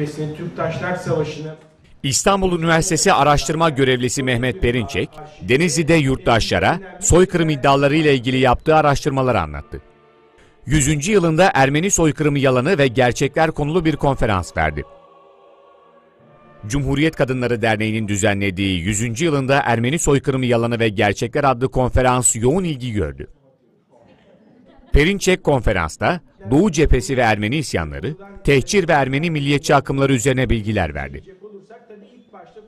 cephesini, Türk Taşnak Savaşı'nı İstanbul Üniversitesi araştırma görevlisi Mehmet Perinçek, Denizli'de yurttaşlara soykırım iddialarıyla ilgili yaptığı araştırmaları anlattı. 100. yılında Ermeni soykırımı yalanı ve gerçekler konulu bir konferans verdi. Cumhuriyet Kadınları Derneği'nin düzenlediği 100. yılında Ermeni soykırımı yalanı ve gerçekler adlı konferans yoğun ilgi gördü. Perinçek konferansta Doğu cephesi ve Ermeni isyanları, tehcir ve Ermeni milliyetçi akımları üzerine bilgiler verdi.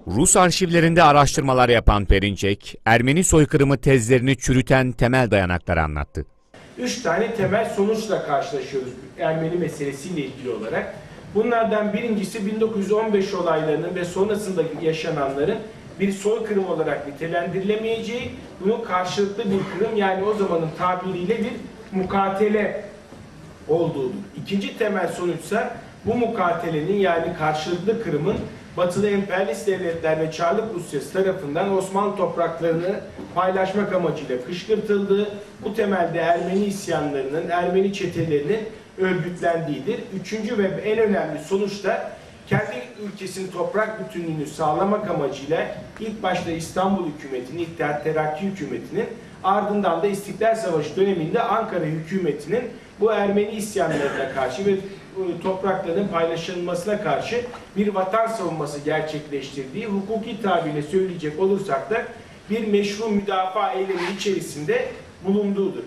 Rus arşivlerinde araştırmalar yapan Perinçek, Ermeni soykırımı tezlerini çürüten temel dayanakları anlattı. üç tane temel sonuçla karşılaşıyoruz Ermeni meselesiyle ilgili olarak. Bunlardan birincisi 1915 olaylarının ve sonrasında yaşananların bir soykırım olarak nitelendirilemeyeceği, bunun karşılıklı bir kırım yani o zamanın tabiriyle bir mukatele olduğudur. İkinci temel sonuçsa bu mukatelenin yani karşılıklı kırımın Batılı emperyalist devletler ve Çarlık Rusyası tarafından Osmanlı topraklarını paylaşmak amacıyla kışkırtıldığı, bu temelde Ermeni isyanlarının, Ermeni çetelerinin örgütlendiğidir. Üçüncü ve en önemli sonuç da kendi ülkesinin toprak bütünlüğünü sağlamak amacıyla ilk başta İstanbul hükümetinin, İttihat Terakki hükümetinin ardından da İstiklal Savaşı döneminde Ankara hükümetinin bu Ermeni isyanlarına karşı ve e, toprakların paylaşılmasına karşı bir vatan savunması gerçekleştirdiği hukuki tabirle söyleyecek olursak da bir meşru müdafaa eylemi içerisinde bulunduğudur.